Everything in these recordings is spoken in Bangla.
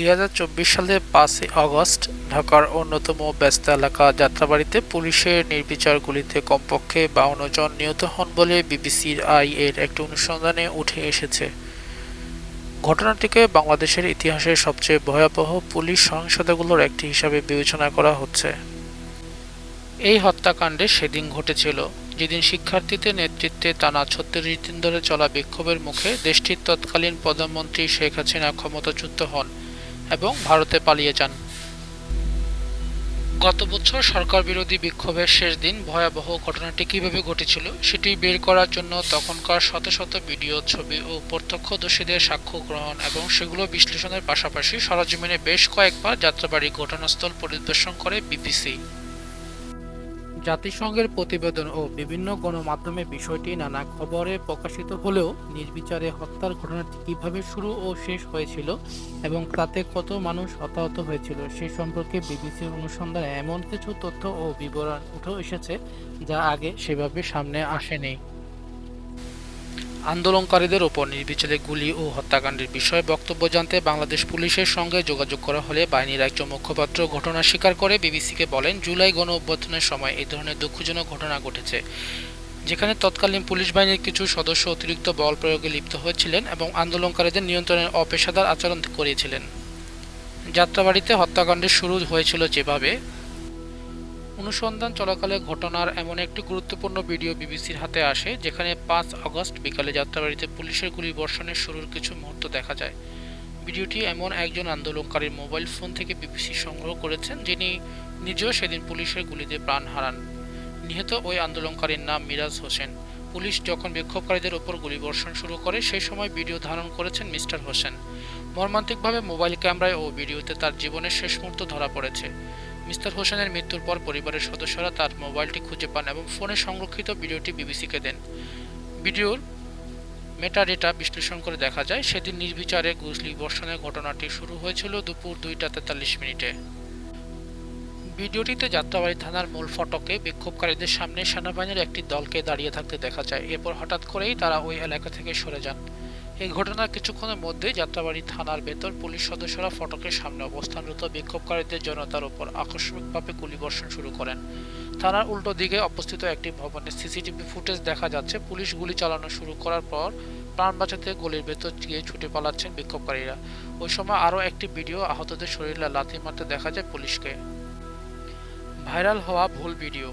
দুই হাজার চব্বিশ সালে পাঁচই আগস্ট ঢাকার অন্যতম ব্যস্ত এলাকা যাত্রাবাড়িতে পুলিশের নির্বিচার গুলিতে কমপক্ষে বাউন্ন জন নিহত হন বলে বিবিসির আই এর একটি অনুসন্ধানে উঠে এসেছে। ঘটনাটিকে বাংলাদেশের ইতিহাসের সবচেয়ে ভয়াবহ পুলিশ সহিংসতাগুলোর একটি হিসাবে বিবেচনা করা হচ্ছে। এই হত্যাকাণ্ডে সেদিন ঘটেছিল। যেদিন শিক্ষার্থীদের নেতৃত্বে টানা ছত্রিশ দিন ধরে চলা বিক্ষোভের মুখে দেশটির তৎকালীন প্রধানমন্ত্রী শেখ হাসিনা ক্ষমতাচ্যুত হন। এবং ভারতে পালিয়ে যান। গত বছর সরকার বিরোধী বিক্ষোভের শেষ দিন ভয়াবহ ঘটনাটি কীভাবে ঘটেছিল সেটি বের করার জন্য তখনকার শত শত ভিডিও, ছবি ও প্রত্যক্ষদর্শীদের সাক্ষ্য গ্রহণ এবং সেগুলো বিশ্লেষণের পাশাপাশি সরজমিনে বেশ কয়েকবার যাত্রাবাড়ি ঘটনাস্থল পরিদর্শন করে বিবিসি। জাতিসংঘের প্রতিবেদন ও বিভিন্ন গণমাধ্যমে বিষয়টি নানা খবরে প্রকাশিত হলেও নির্বিচারে হত্যার ঘটনাটি কীভাবে শুরু ও শেষ হয়েছিল এবং তাতে কত মানুষ হতাহত হয়েছিল সে সম্পর্কে বিবিসির অনুসন্ধানে এমন কিছু তথ্য ও বিবরণ উঠে এসেছে যা আগে সেভাবে সামনে আসেনি। আন্দোলনকারীদের ওপর নির্বিচারে গুলি ও হত্যাকাণ্ডের বিষয়ে বক্তব্য জানতে বাংলাদেশ পুলিশের সঙ্গে যোগাযোগ করা হলে বাহিনীর একজন মুখপাত্র ঘটনা স্বীকার করে বিবিসিকে বলেন, জুলাই গণ অভ্যর্থনের সময় এই ধরনের দুঃখজনক ঘটনা ঘটেছে, যেখানে তৎকালীন পুলিশ বাহিনীর কিছু সদস্য অতিরিক্ত বল প্রয়োগে লিপ্ত হয়েছিলেন এবং আন্দোলনকারীদের নিয়ন্ত্রণের অপেশাদার আচরণ করিয়েছিলেন। যাত্রাবাড়িতে হত্যাকাণ্ডের শুরু হয়েছিল যেভাবে অনুসন্ধান চলাকালে ঘটনার এমন একটি গুরুত্বপূর্ণ ভিডিও বিবিসির হাতে আসে, যেখানে পাঁচ আগস্ট বিকালে যাত্রাবাড়িতে পুলিশের গুলি বর্ষণের শুরুর কিছু মুহূর্ত দেখা যায়। ভিডিওটি এমন একজন আন্দোলনকারীর মোবাইল ফোন থেকে বিবিসি সংগ্রহ করেছেন, যিনি নিজেও সেদিন পুলিশের গুলিতে প্রাণ হারান। নিহত ওই আন্দোলনকারীর নাম মিরাজ হোসেন। পুলিশ যখন বিক্ষোভকারীদের ওপর গুলিবর্ষণ শুরু করে, সেই সময় ভিডিও ধারণ করেছেন মিস্টার হোসেন। মর্মান্তিকভাবে মোবাইল ক্যামেরায় ও ভিডিওতে তার জীবনের শেষ মুহূর্ত ধরা পড়েছে। মিস্টার হোসেনের মৃত্যুর পর পরিবারের সদস্যরা তার মোবাইলটি খুঁজে পান এবং ফোনে সংরক্ষিত ভিডিওটি বিবিসিকে দেন। ভিডিওর মেটাডেটা বিশ্লেষণ করে দেখা যায়, সেদিন নির্বিচারে গুজলি বর্ষণের ঘটনাটি শুরু হয়েছিল দুপুর দুইটা তেতাল্লিশ মিনিটে। ভিডিওটিতে যাত্রাবাড়ি থানার মূল ফটকে বিক্ষোভকারীদের সামনে সেনাবাহিনীর একটি দলকে দাঁড়িয়ে থাকতে দেখা যায়। এরপর হঠাৎ করেই তারা ওই এলাকা থেকে সরে যান। এই ঘটনার কিছুক্ষণের মধ্যেই যাত্রাবাড়ি থানার ভেতর পুলিশ সদস্যরা ফটকের সামনে অবস্থানরত বিক্ষোভকারীদের জনতার উপর আকস্মিকভাবে গুলিবর্ষণ শুরু করেন। থানার উল্টো দিকে অবস্থিত একটি ভবনের সিসিটিভি ফুটেজ দেখা যাচ্ছে। পুলিশ গুলি চালানো শুরু করার পর প্রাণ বাঁচাতে গলির ভেতর গিয়ে ছুটে পালাচ্ছেন বিক্ষোভকারীরা। ওই সময় আরও একটি ভিডিও আহতদের শরীরে লাথি মারতে দেখা যায় পুলিশকে। ভাইরাল হওয়া ভুল ভিডিও।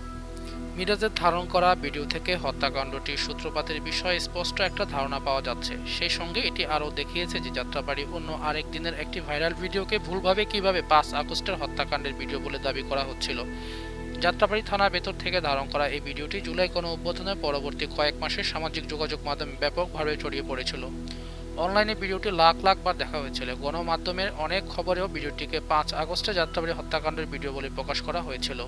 মিরাজের ধারণ করা ভিডিও থেকে হত্যাকাণ্ডটির সূত্রপাতের বিষয়ে স্পষ্ট একটা ধারণা পাওয়া যাচ্ছে। সেই সঙ্গে এটি আরও দেখিয়েছে যে যাত্রাবাড়ি অন্য আরেক দিনের একটি ভাইরাল ভিডিওকে ভুলভাবে কীভাবে পাঁচ আগস্টের হত্যাকাণ্ডের ভিডিও বলে দাবি করা হচ্ছিল। যাত্রাবাড়ি থানার ভেতর থেকে ধারণ করা এই ভিডিওটি জুলাই কোনো উদ্বোধনের পরবর্তী কয়েক মাসে সামাজিক যোগাযোগ মাধ্যমে ব্যাপকভাবে ছড়িয়ে পড়েছিল। অনলাইনে ভিডিওটি লাখ লাখ বার দেখা হয়েছিল। গণমাধ্যমের অনেক খবরেও ভিডিওটিকে পাঁচ আগস্টে যাত্রাবাড়ি হত্যাকাণ্ডের ভিডিও বলে প্রকাশ করা হয়েছিল।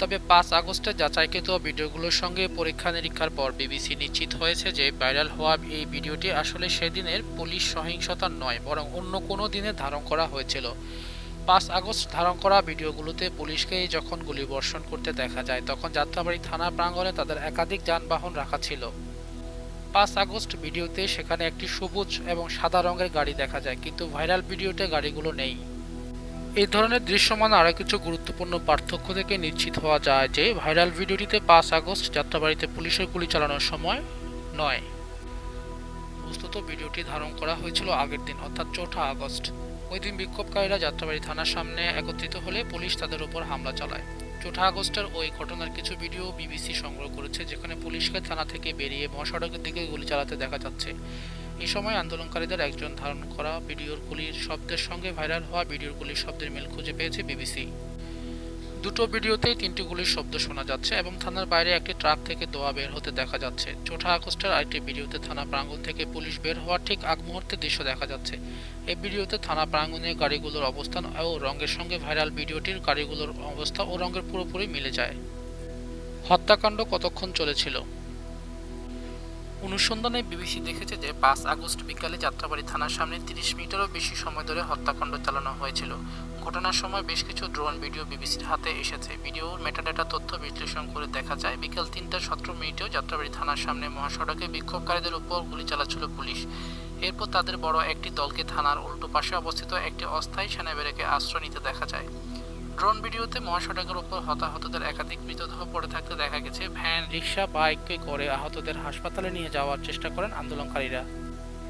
তবে পাঁচ আগস্টে যাচাইকৃত ভিডিওগুলোর সঙ্গে পরীক্ষা নিরীক্ষার পর বিবিসি নিশ্চিত হয়েছে যে ভাইরাল হওয়া এই ভিডিওটি আসলে সেদিনের পুলিশ সহিংসতা নয়, বরং অন্য কোনো দিনে ধারণ করা হয়েছিল। পাঁচ আগস্ট ধারণ করা ভিডিওগুলোতে পুলিশকে যখন গুলিবর্ষণ করতে দেখা যায়, তখন যাত্রাবাড়ি থানা প্রাঙ্গণে তাদের একাধিক যানবাহন রাখা ছিল। পাঁচ আগস্ট ভিডিওতে সেখানে একটি সবুজ এবং সাদা রঙের গাড়ি দেখা যায়, কিন্তু ভাইরাল ভিডিওতে গাড়িগুলো নেই। এই ধরনের দৃশ্যমান আরও কিছু গুরুত্বপূর্ণ পার্থক্য থেকে নিশ্চিত হওয়া যায় যে ভাইরাল ভিডিওটিতে পাঁচ আগস্ট যাত্রাবাড়িতে পুলিশের গুলি চালানোর সময় নয়। বস্তুত ভিডিওটি ধারণ করা হয়েছিল আগের দিন, অর্থাৎ চৌঠা আগস্ট। ওই দিন বিক্ষোভকারীরা যাত্রাবাড়ি থানার সামনে একত্রিত হলে পুলিশ তাদের উপর হামলা চালায়। চৌঠা আগস্টের ওই ঘটনার কিছু ভিডিও বিবিসি সংগ্রহ করেছে, যেখানে পুলিশকে থানা থেকে বেরিয়ে মহাসড়কের দিকে গুলি চালাতে দেখা যাচ্ছে। এই সময় আন্দোলনকারীদের একজন ধারণ করা ভিডিওর গুলির শব্দের সঙ্গে ভাইরাল হওয়া ভিডিওর গুলির শব্দের মিল খুঁজে পেয়েছে বিবিসি। দুটো ভিডিওতেই তিনটি গুলির শব্দ শোনা যাচ্ছে এবং থানার বাইরে একটি ট্রাক থেকে দোয়া বের হতে দেখা যাচ্ছে। চোঠা আগস্টের আরেকটি ভিডিওতে থানা প্রাঙ্গণ থেকে পুলিশ বের হওয়ার ঠিক আগ মুহূর্তে দৃশ্য দেখা যাচ্ছে। এই ভিডিওতে থানা প্রাঙ্গণে গাড়িগুলোর অবস্থান ও রঙের সঙ্গে ভাইরাল ভিডিওটির গাড়িগুলোর অবস্থা ও রঙের পুরোপুরি মিলে যায়। হত্যাকাণ্ড কতক্ষণ চলেছিল? অনুসন্ধানে বিবিসি দেখেছে যে পাঁচ আগস্ট বিকালে যাত্রাবাড়ি থানার সামনে তিরিশ মিনিটেরও বেশি সময় ধরে হত্যাকাণ্ড চালানো হয়েছিল। ঘটনার সময় বেশ কিছু ড্রোন ভিডিও বিবিসির হাতে এসেছে। ভিডিওর মেটাডেটা তথ্য বিশ্লেষণ করে দেখা যায়, বিকাল তিনটা সতেরো মিনিটেও যাত্রাবাড়ি থানার সামনে মহাসড়কে বিক্ষোভকারীদের উপর গুলি চালাচ্ছিল পুলিশ। এরপর তাদের বড় একটি দলকে থানার উল্টো পাশে অবস্থিত একটি অস্থায়ী সেনা আশ্রয় নিতে দেখা যায়। ড্রোন ভিডিওতে মহাসড়কের উপর হতাহতদের একাধিক মৃতদেহ পড়ে থাকতে দেখা গেছে। ভ্যান রিক্সা বাইকে করে আহতদের হাসপাতালে নিয়ে যাওয়ার চেষ্টা করেন আন্দোলনকারীরা।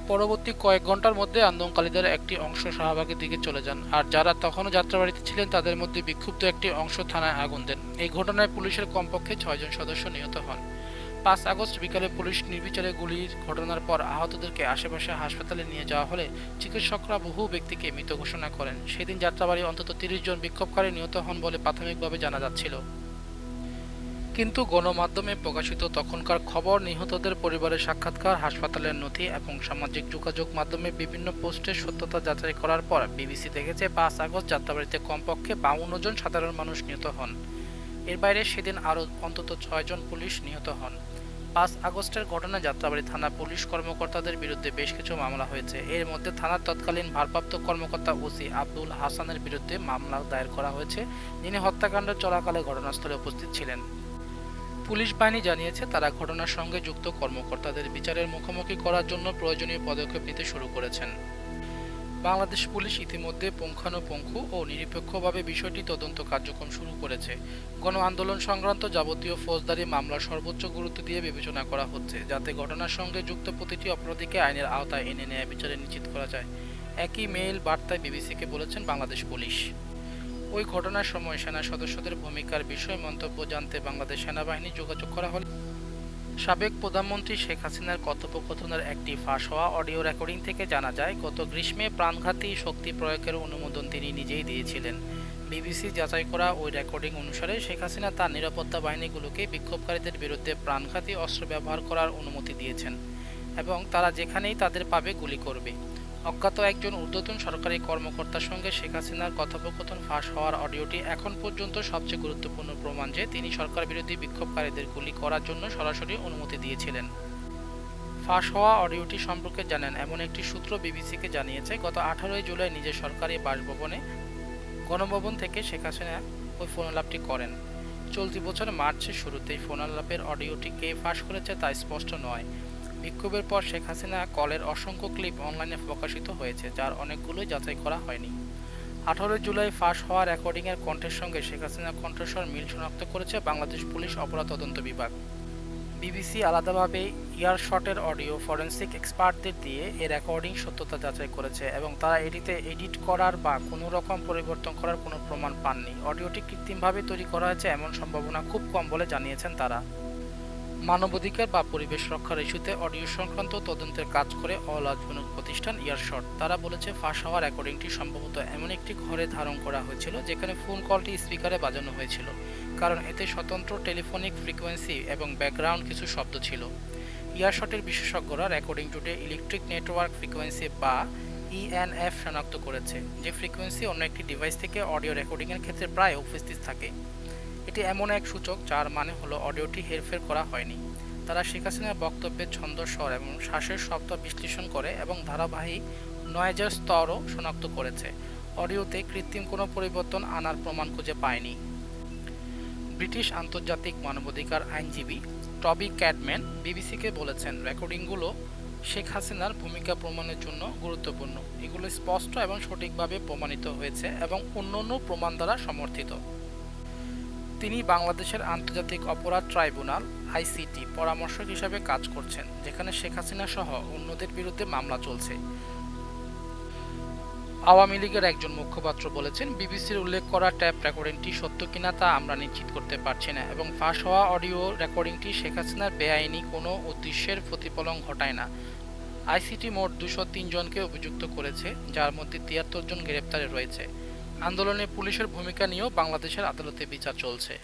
পরবর্তী কয়েক ঘণ্টার মধ্যে আন্দোলনকারীদের একটি অংশ শাহবাগের দিকে চলে যান। আর যারা তখনও যাত্রাবাড়িতে ছিলেন, তাদের মধ্যে বিক্ষুব্ধ একটি অংশ থানায় আগুন দেন। এই ঘটনায় পুলিশের কমপক্ষে ছয়জন সদস্য নিহত হন। পাঁচ আগস্ট বিকালে পুলিশ নির্বিচারে গুলির ঘটনার পর আহতদেরকে আশেপাশে হাসপাতালে নিয়ে যাওয়া হলে চিকিৎসকরা বহু ব্যক্তিকে মৃত ঘোষণা করেন। সেদিন যাত্রাবাড়ি অন্তত তিরিশ জন বিক্ষোভকারী নিহত হন বলে প্রাথমিকভাবে জানা যাচ্ছিল। কিন্তু গণমাধ্যমে প্রকাশিত তখনকার খবর, নিহতদের পরিবারের সাক্ষাৎকার, হাসপাতালের নথি এবং সামাজিক যোগাযোগ মাধ্যমে বিভিন্ন পোস্টের সত্যতা যাচাই করার পর বিবিসি দেখেছে, পাঁচ আগস্ট যাত্রাবাড়িতে কমপক্ষে বাউন্ন জন সাধারণ মানুষ নিহত হন। এর বাইরে সেদিন আরও অন্তত ছয়জন পুলিশ নিহত হন। পাঁচ আগস্টের ঘটনায় যাত্রাবাড়ি থানা পুলিশ কর্মকর্তাদের বিরুদ্ধে বেশ কিছু মামলা হয়েছে। এর মধ্যে থানার তৎকালীন ভারপ্রাপ্ত কর্মকর্তা ওসি আব্দুল হাসানের বিরুদ্ধে মামলা দায়ের করা হয়েছে। যিনি হত্যাকাণ্ডের চলাকালে ঘটনাস্থলে উপস্থিত ছিলেন। পুলিশ বাহিনী জানিয়েছে, তারা ঘটনার সঙ্গে যুক্ত কর্মকর্তাদের বিচারের মুখোমুখি করার জন্য প্রয়োজনীয় পদক্ষেপ নিতে শুরু করেছেন। বাংলাদেশ পুলিশ ইতিমধ্যে পুঙ্খানুপুঙ্খ ও নিরপেক্ষভাবে বিষয়টি তদন্ত কার্যক্রম শুরু করেছে। গণ আন্দোলন সংক্রান্ত যাবতীয় ফৌজদারি মামলা সর্বোচ্চ গুরুত্ব দিয়ে বিবেচনা করা হচ্ছে, যাতে ঘটনার সঙ্গে যুক্ত প্রতিটি অপরাধীকে আইনের আওতায় এনে নেয় বিচারে নিশ্চিত করা যায়। একই মেইল বার্তায় বিবিসিকে বলেছেন বাংলাদেশ পুলিশ। ওই ঘটনার সময় সেনা সদস্যদের ভূমিকার বিষয়ে মন্তব্য জানতে বাংলাদেশ সেনাবাহিনী যোগাযোগ করা হলে সাবেক প্রধানমন্ত্রী শেখ হাসিনার কথোপকথনের একটি ফাঁস হওয়া অডিও রেকর্ডিং থেকে জানা যায়, গত গ্রীষ্মে প্রাণঘাতী শক্তি প্রয়োগের অনুমোদন তিনি নিজেই দিয়েছিলেন। বিবিসি যাচাই করা ওই রেকর্ডিং অনুসারে শেখ হাসিনা তার নিরাপত্তা বাহিনীগুলোকে বিক্ষোভকারীদের বিরুদ্ধে প্রাণঘাতী অস্ত্র ব্যবহার করার অনুমতি দিয়েছেন এবং তারা যেখানেই তাদের পাবে গুলি করবে। অজ্ঞাত একজন ঊর্ধ্বতন সরকারি কর্মকর্তার সঙ্গে শেখ হাসিনার কথোপকথন ফাঁস হওয়ার অডিওটি এখন পর্যন্ত সবচেয়ে গুরুত্বপূর্ণ প্রমাণ যে তিনি সরকার বিরোধী বিক্ষোভকারীদের গুলি করার জন্য সরাসরি অনুমতি দিয়েছিলেন। ফাঁস হওয়া অডিওটি সম্পর্কে জানেন, এমন একটি সূত্র বিবিসিকে জানিয়েছে, গত আঠারোই জুলাই নিজের সরকারি বাসভবনে গণভবন থেকে শেখ হাসিনা ওই ফোনালাপটি করেন। চলতি বছর মার্চের শুরুতেই ফোনালাপের অডিওটি কে ফাঁস করেছে তা স্পষ্ট নয়। বিক্ষোভের পর শেখ হাসিনা কলের অসংখ্য ক্লিপ অনলাইনে প্রকাশিত হয়েছে, যার অনেকগুলোই যাচাই করা হয়নি। আঠারোই জুলাই ফাঁস হওয়া রেকর্ডিংয়ের কণ্ঠের সঙ্গে শেখ হাসিনার কণ্ঠস্বর মিল শনাক্ত করেছে বাংলাদেশ পুলিশ অপরাধ তদন্ত বিভাগ। বিবিসি আলাদাভাবে ইয়ারশটের অডিও ফরেন্সিক এক্সপার্টদের দিয়ে এ রেকর্ডিং সত্যতা যাচাই করেছে এবং তারা এটিতে এডিট করার বা কোনো রকম পরিবর্তন করার কোনো প্রমাণ পাননি। অডিওটি কৃত্রিমভাবে তৈরি করা হয়েছে এমন সম্ভাবনা খুব কম বলে জানিয়েছেন তারা। মানবাধিকার বা পরিবেশ রক্ষার ইস্যুতে অডিও সংক্রান্ত তদন্তের কাজ করে অলাজনক প্রতিষ্ঠান ইয়ারশট। তারা বলেছে, ফাঁস হওয়া রেকর্ডিংটি সম্ভবত এমন একটি ঘরে ধারণ করা হয়েছিল, যেখানে ফোন কলটি স্পিকারে বাজানো হয়েছিল, কারণ এতে স্বতন্ত্র টেলিফোনিক ফ্রিকোয়েন্সি এবং ব্যাকগ্রাউন্ড কিছু শব্দ ছিল। ইয়ারশটের বিশেষজ্ঞরা recording today electric network frequency বা ইএনএফ শনাক্ত করেছে, যে ফ্রিকোয়েন্সি অন্য একটি ডিভাইস থেকে অডিও রেকর্ডিংয়ের ক্ষেত্রে প্রায় উপস্থিত থাকে। এটি এমন এক সূচক যার মানে হলো অডিওটি হেরফের করা হয়নি। তারা শেখ হাসিনার বক্তব্যের ছন্দ স্বর এবং শ্বাসের শব্দ বিশ্লেষণ করে এবং ধারাবাহিক নয়েজের স্তরও শনাক্ত করেছে। অডিওতে কৃত্রিম কোনো পরিবর্তন আনার প্রমাণ খুঁজে পায়নি। ব্রিটিশ আন্তর্জাতিক মানবাধিকার আইনজীবী টবি ক্যাডম্যান বিবিসিকে বলেছেন, রেকর্ডিংগুলো শেখ হাসিনার ভূমিকা প্রমাণের জন্য গুরুত্বপূর্ণ। এগুলো স্পষ্ট এবং সঠিকভাবে প্রমাণিত হয়েছে এবং অন্যান্য প্রমাণ দ্বারা সমর্থিত। তিনি বাংলাদেশের আন্তর্জাতিক অপরাধ ট্রাইব্যুনাল, আইসিটি, পরামর্শক হিসাবে কাজ করছেন, যেখানে শেখ হাসিনা সহ অন্যদের বিরুদ্ধে মামলা চলছে। আওয়ামী লীগের একজন মুখপাত্র বলেছেন, বিবিসির উল্লেখ করা ট্যাপ রেকর্ডিংটি সত্য কিনা তা আমরা নিশ্চিত করতে পারছি না এবং ফাঁস হওয়া অডিও রেকর্ডিংটি শেখ হাসিনার বেআইনি কোনো উদ্দেশ্যের প্রতিফলন ঘটায় না। আইসিটি মোট দুশো জনকে অভিযুক্ত করেছে, যার মধ্যে তিয়াত্তর জন গ্রেপ্তারে রয়েছে। আন্দোলনে পুলিশের ভূমিকা নিয়েও বাংলাদেশের আদালতে বিচার চলছে।